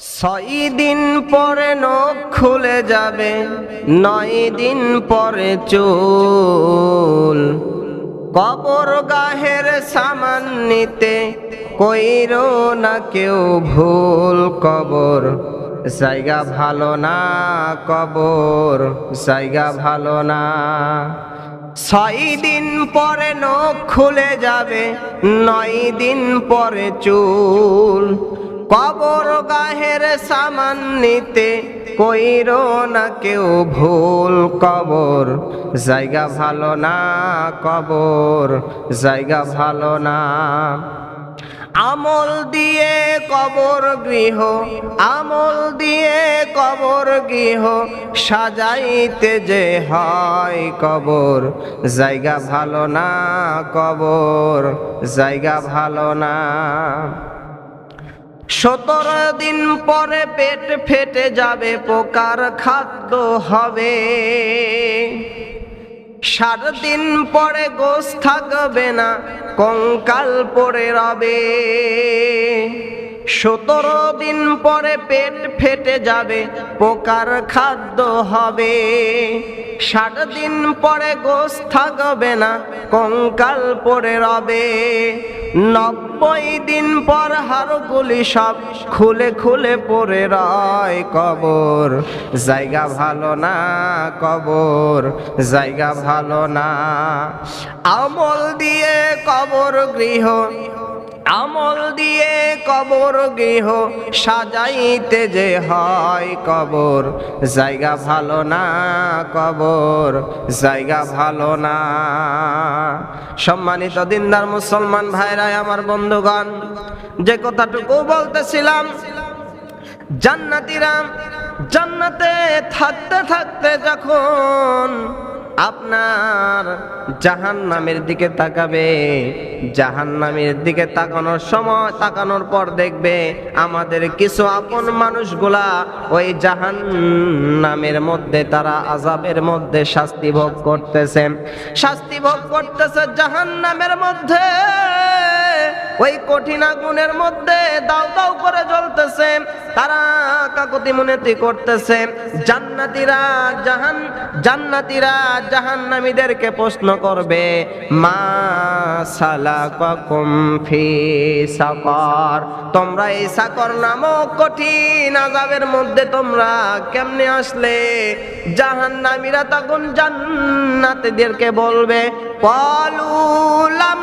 ছয় দিন পরে নখ খুলে যাবে, নয় দিন পরে চুল। কবর গাহের সামান নিতে কইর না কেউ ভুল কবর। জায়গা ভালো না কবর, জায়গা ভালো না। ছয় দিন পরে নখ খুলে যাবে, নয় দিন পরে চুল। কবর গাহের সামান নিতে কইর না কেউ ভুল কবর। জায়গা ভালো না কবর, জায়গা ভালো না। আমল দিয়ে কবর গৃহ, আমল দিয়ে কবর গৃহ, সাজাইতে যে হয় কবর। জায়গা ভালো না কবর, জায়গা ভালো না। সতেরো দিন পরে পেট ফেটে যাবে, পোকার খাদ্য হবে। সাত দিন পরে গোস থাকবে না, কঙ্কাল পরে রবে। সতেরো দিন পরে পেট ফেটে যাবে, পোকার খাদ্য হবে। ষাট দিন পরে গোস থাকবে না, কঙ্কাল পরে রবে। নব্বই দিন পর হাড়গুলি সব খুলে খুলে পড়ে রয় কবর। জায়গা ভালো না কবর, জায়গা ভালো না। আমল দিয়ে কবর গৃহ আমল দিয়ে কবর গৃহ সাজাইতে যে হয় কবর। জায়গা ভালো না কবর, জায়গা ভালো না। সম্মানিত দিনদার মুসলমান ভাইরাই আমার বন্ধুগণ, যে কথাটুকু বলতেছিলাম, জান্নাতিরা জান্নাতে থাকতে থাকতে যখন আপনার জাহান নামের দিকে তাকাবে জাহান নামের দিকে তাকানোর সময়, তাকানোর পর দেখবে আমাদের কিছু আপন মানুষগুলা ওই জাহান নামের মধ্যে, তারা আজাবের মধ্যে শাস্তি ভোগ করতেছে। শাস্তি ভোগ করতেছে জাহান নামের মধ্যে। ওই কঠিন আগুনের মধ্যে দাও দাও করে জ্বলতেছে, তারা কাকতি মিনতি করতেছে। জান্নাতীরা জাহান জান্নাতীরা জাহান্নামীদেরকে প্রশ্ন করবে, মা সালাকাকুম ফি সাকর। তোমরা এই সাকর নামক কঠিন আযাবের মধ্যে তোমরা কেমনে আসলে? জাহান্নামীরা তখন জান্নাতীদেরকে বলবে ক্বালু লাম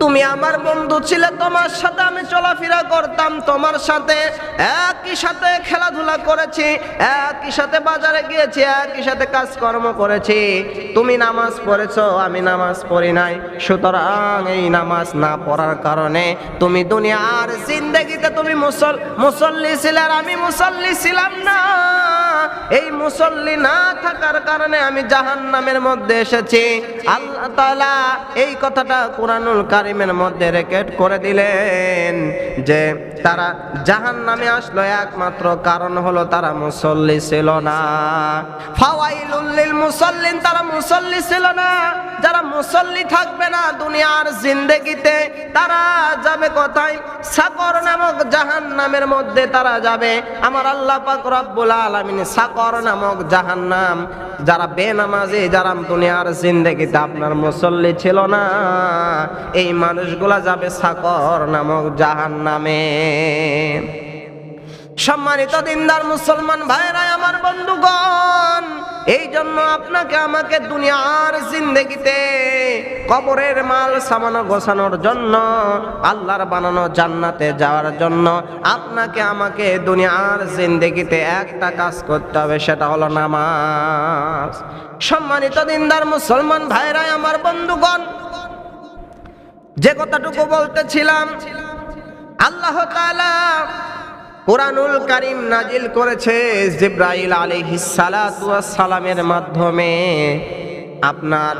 তুমি আমার বন্ধু ছিলে, তোমার সাথে আমি চলাফেরা করতাম, তোমার সাথে একই সাথে খেলাধুলা করেছি, একই সাথে বাজারে গিয়েছি, একই সাথে কাজকর্ম করেছি। তুমি নামাজ পড়েছো, আমি নামাজ পড়ি নাই। সুতরাং এই নামাজ না পড়ার কারণে তুমি দুনিয়ার জিন্দগিতে তুমি মুসল, মুসল্লি ছিলে আর আমি মুসল্লি ছিলাম না। এই মুসল্লি না থাকার কারণে আমি জাহান নামের মধ্যে এসেছি। আল্লাহ তাআলা এই কথাটা কোরআনুল কারিমের মধ্যে রেকর্ড করে দিলেন যে তারা জাহান নামে আসলো একমাত্র কারণ হলো তারা মুসল্লি ছিল না। ফাওয়াইলুল লিল মুসল্লিন, তারা মুসল্লি ছিল না। যারা মুসল্লি থাকবে না দুনিয়ার জিন্দেগিতে, তারা যাবে কোথায়? সাকর নামক জাহান নামের মধ্যে তারা যাবে। আমার আল্লাহ পাক রব্বুল আলামিন সাকর নামক জাহান্নাম। যারা বেনামাজি, যারা দুনিয়ার জিন্দেগিতে আপনার মুসল্লি ছিল না, এই মানুষগুলা যাবে সাকর নামক জাহান্নামে। সম্মানিত দিনদার মুসলমান ভাইরা, আমার বন্ধুগণ এই জন্য আপনাকে আমাকে দুনিয়ার জিন্দেগিতে কবরের মাল, সামানো, গোছানোর জন্য, আল্লাহর বানানো জান্নাতে যাওয়ার জন্য আপনাকে আমাকে দুনিয়ার জিন্দেগিতে একটা কাজ করতে হবে, সেটা হলো নামাজ। সম্মানিত দিনদার মুসলমান ভাইরাই আমার বন্ধুগণ, যে কথাটুকু বলতেছিলাম, আল্লাহ তাআলা কোরআনুল কারিম নাজিল করেছে জিব্রাইল সালামের মাধ্যমে। আপনার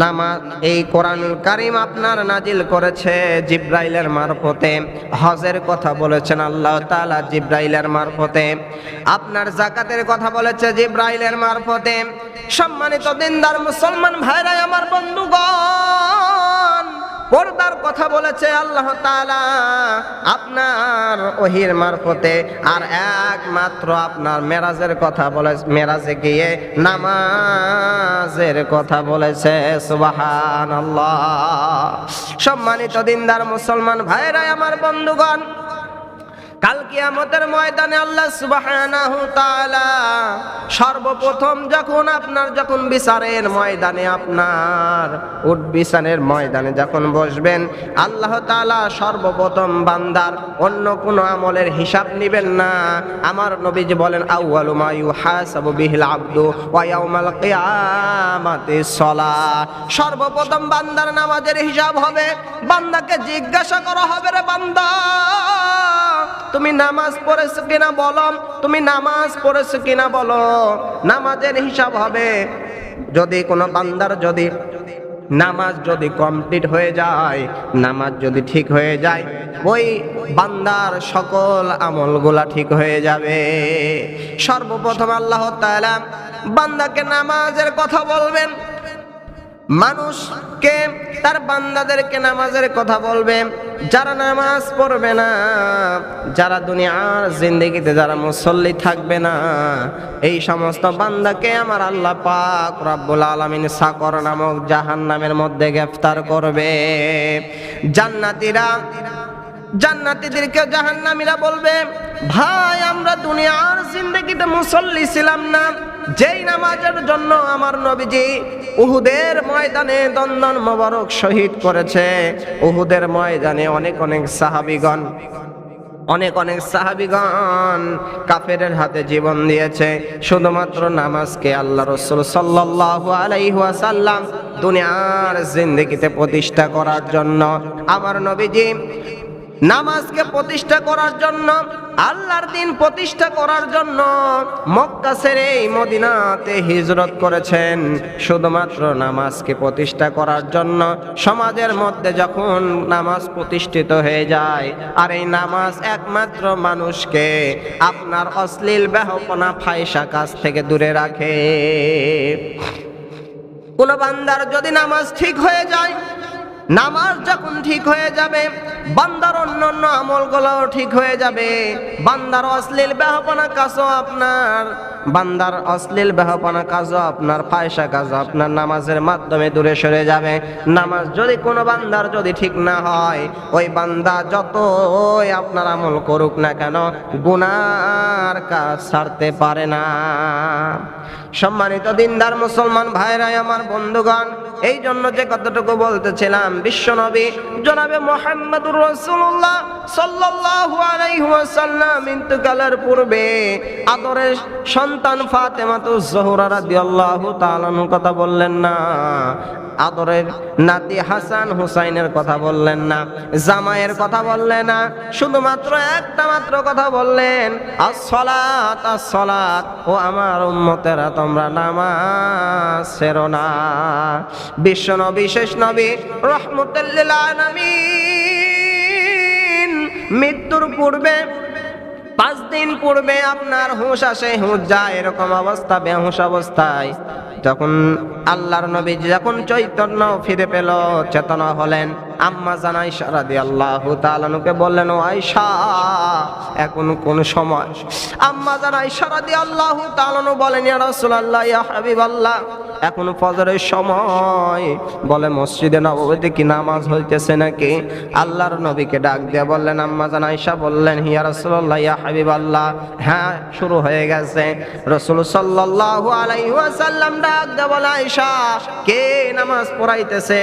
নামা এই কোরআনুল কারিম আপনার নাজিল করেছে জিব্রাইলের মারফতে। হজের কথা বলেছেন আল্লাহ তালা জিব্রাইলের মারফতে। আপনার জাকাতের কথা বলেছে জিব্রাইলের মারফতে। সম্মানিত দিনদার মুসলমান ভাইরাই, আমার বন্ধুগণ পর্দার কথা বলেছে আল্লাহ তালা আপনার ওহির মারফতে আর একমাত্র আপনার মেরাজের কথা বলে মেরাজে গিয়ে নামাজের কথা বলেছে সুবাহান সম্মানিত দিনদার মুসলমান ভাইরাই, আমার বন্ধুগণ কাল কিয়ামতের ময়দানে আল্লাহ তাআলা সর্বপ্রথম যখন আপনার যখন বিচারের ময়দানে আপনার উট বিচারের ময়দানে যখন বসবেন, আল্লাহ তাআলা সর্বপ্রথম বান্দার অন্য কোনো আমলের হিসাব নেবেন না। আমার নবীজি বলেন, আউয়ালু মা ইউহাসাবু বিহিল আবদু ওয়া কিয়ামাতি সলাহ সর্বপ্রথম বান্দার নামাজের হিসাব হবে, বান্দাকে জিজ্ঞাসা করা হবে, রে বান্দা তুমি নামাজ পড়েছো কিনা বলো? তুমি নামাজ পড়েছো কিনা বলো? নামাজের হিসাব হবে। যদি কোনো বান্দার যদি নামাজ যদি কমপ্লিট হয়ে যায়, নামাজ যদি ঠিক হয়ে যায়, ওই বান্দার সকল আমলগুলা ঠিক হয়ে যাবে। সর্বপ্রথম আল্লাহ তাআলা বান্দাকে নামাজের কথা বলবেন। মানুষকে তার বান্দাদেরকে নামাজের কথা বলবে, যারা নামাজ পড়বে না, যারা দুনিয়ার জিন্দগিতে যারা মুসল্লি থাকবে না, এই সমস্ত বান্দাকে আমার আল্লাহ পাক রব্বুল আলামিন সাকর নামক জাহান নামের মধ্যে গ্রেফতার করবে। জান্নাতীরা জান্নাতীদেরকে জাহান্নামীরা বলবে, ভাই, আমরা দুনিয়ার জিন্দগিতে মুসল্লি ছিলাম না। যেই নামাজের জন্য আমার নবীজি উহুদের ময়দানে দন্দন মোবারক শহীদ করেছে, উহুদের ময়দানে অনেক অনেক সাহাবিগণ, অনেক অনেক সাহাবিগণ কাফের হাতে জীবন দিয়েছে। শুধুমাত্র নামাজকে আল্লাহ রসুল সাল্লাল্লাহু আলাইহি ওয়াসাল্লাম দুনিয়ার জিন্দগিতে প্রতিষ্ঠা করার জন্য। আমার নবীজি নামাজকে প্রতিষ্ঠা করার জন্য, আল্লাহর দিন প্রতিষ্ঠা করার জন্য মক্কা ছেড়ে এই মদিনাতে হিজরত করেছেন। শুধুমাত্র নামাজকে প্রতিষ্ঠা করার জন্য সমাজের মধ্যে যখন নামাজ প্রতিষ্ঠিত হয়ে যায়, আর এই নামাজ একমাত্র মানুষকে আপনার অশ্লীল ব্যাহপনা ফাইসা কাজ থেকে দূরে রাখে। কোন বান্দার যদি নামাজ ঠিক হয়ে যায় নামাজ যখন ঠিক হয়ে যাবে, বান্দার অন্য অন্য আমলগুলোও ঠিক হয়ে যাবে। বান্দার অশ্লীল ব্যাহপনা কাজও আপনার, বান্দার অশ্লীল ব্যাহপনা কাজও আপনার, ফায়সা কাজও আপনার নামাজের মাধ্যমে দূরে সরে যাবে। নামাজ যদি কোনো বান্দার যদি ঠিক না হয়, ওই বান্দা যতই আপনার আমল করুক না কেন, গুনার কাজ ছাড়তে পারে না। সম্মানিত দিনদার মুসলমান ভাইরাই, আমার বন্ধুগণ এই জন্য যে কতটুকু বলতেছিলাম বিশ্ব বিশ্বনবী জনাবে মোহাম্মদুর রসুল্লাহ সাল্লাল্লাহু আলাইহি ওয়াসাল্লাম পূর্বে আদরের সন্তান ফাতেমাতু জোহরা রাদিয়াল্লাহু তাআলার কথা বললেন না। আদরের নাতি হাসান হুসাইনের কথা বললেন না, জামাইয়ের কথা বললেন না, শুধুমাত্র একটা মাত্র কথা বললেন, আসসালাত আসসালাত, ও আমার উম্মতেরা, তোমরা নামাজ ছেড়ো না। বিশ্ব নবী, শেষ নবী রহমতুল্লিল আলামিন, মৃত্যুর পূর্বে, পাঁচ দিন পূর্বে আপনার হুঁশ আসে, হুঁশ যায়, এরকম অবস্থা, বেহুশ অবস্থায়। যখন আল্লাহর নবী যখন চৈতন্য ফিরে পেল চেতনা হলেন। আম্মা জানাই সারা দিয়ে আল্লাহ তালানুকে বললেন, ও আয়সা এখন কোন সময়? আম্মা জানাই সারা দিয়ে আল্লাহ তালানু বলেন হাবিবাল্লাহ, এখন ফজরের সময়। বলে, মসজিদে নববীতে কি নামাজ হইতেছে নাকি? আল্লাহর নবীকে ডাক দিয়ে বললেন, আম্মা জান আয়েশা বললেন হিয়া রাসূলুল্লাহ, ইয়া হাবিবাল্লাহ হ্যাঁ শুরু হয়ে গেছে। রাসূল সাল্লাল্লাহু আলাইহি ডাক দিয়ে বলে আয়েশা, কে নামাজ পড়াইতেছে?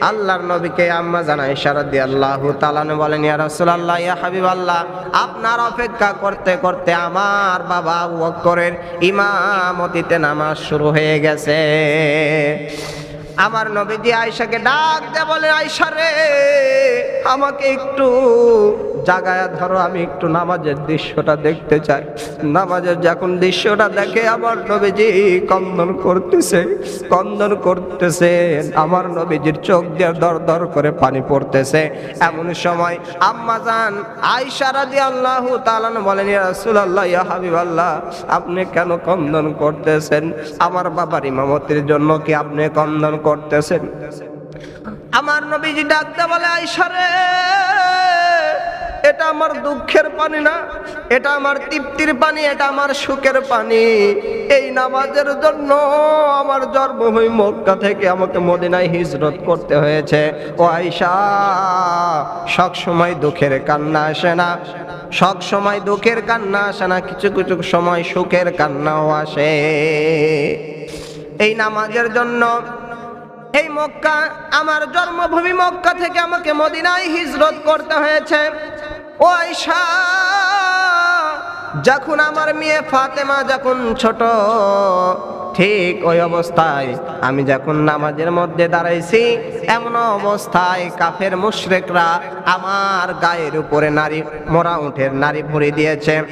আল্লাহর নবীকে আম্মা জানাই শারদ আল্লাহ তালান বলেন, ইয়া রাসূলুল্লাহ, ইয়া হাবিবাল্লাহ, আপনার অপেক্ষা করতে করতে আমার বাবা ওয়াক্করের ইমামতিতে নামাজ শুরু হয়ে গেছে। আমার নবীজি আয়সাকে ডাক দে বলে আয়সা রে, আমাকে একটু জাগায়া ধরো, আমি একটু নামাজের দৃশ্যটা দেখতে চাই। নামাজের যখন দৃশ্যটা দেখে আমার নবীজি কন্দন করতেছে কন্দন করতেছে, আমার নবীজির চোখ দিয়ে দর দর করে পানি পড়তেছে। এমন সময় আম্মা জান আয়সা রাদিয়াল্লাহু তাআলা বলেন, ইয়া রাসূলুল্লাহ, ইয়া হাবিবাল্লাহ, আপনি কেন কন্দন করতেছেন? আমার বাবার ইমামতির জন্য কি আপনি কন্দন করতেছেন। আমার নবীজি ডাকতে বলে আইসারে এটা আমার দুঃখের পানি না, এটা আমার তৃপ্তির পানি, এটা আমার সুখের পানি। এই নামাজের জন্য আমার জন্মভূমি মক্কা থেকে, আমাকে মদিনায় হিজরত করতে হয়েছে। ও আইসা সব সময় দুঃখের কান্না আসে না, সব সময় দুঃখের কান্না আসে না, কিছু কিছু সময় সুখের কান্নাও আসে। এই নামাজের জন্য এই মক্কা, আমার জন্মভূমি মক্কা থেকে আমাকে মদিনায় হিজরত করতে হয়েছে। ও যখন আমার মেয়ে ফাতেমা যখন ছোট, ঠিক ওই অবস্থায় আমি যখন নামাজের মধ্যে দাঁড়াইছি, এমন অবস্থায় কাফের মুশরেকরা আমার গায়ের উপরে নারী মোরা উঠের নারী ভরে দিয়েছে।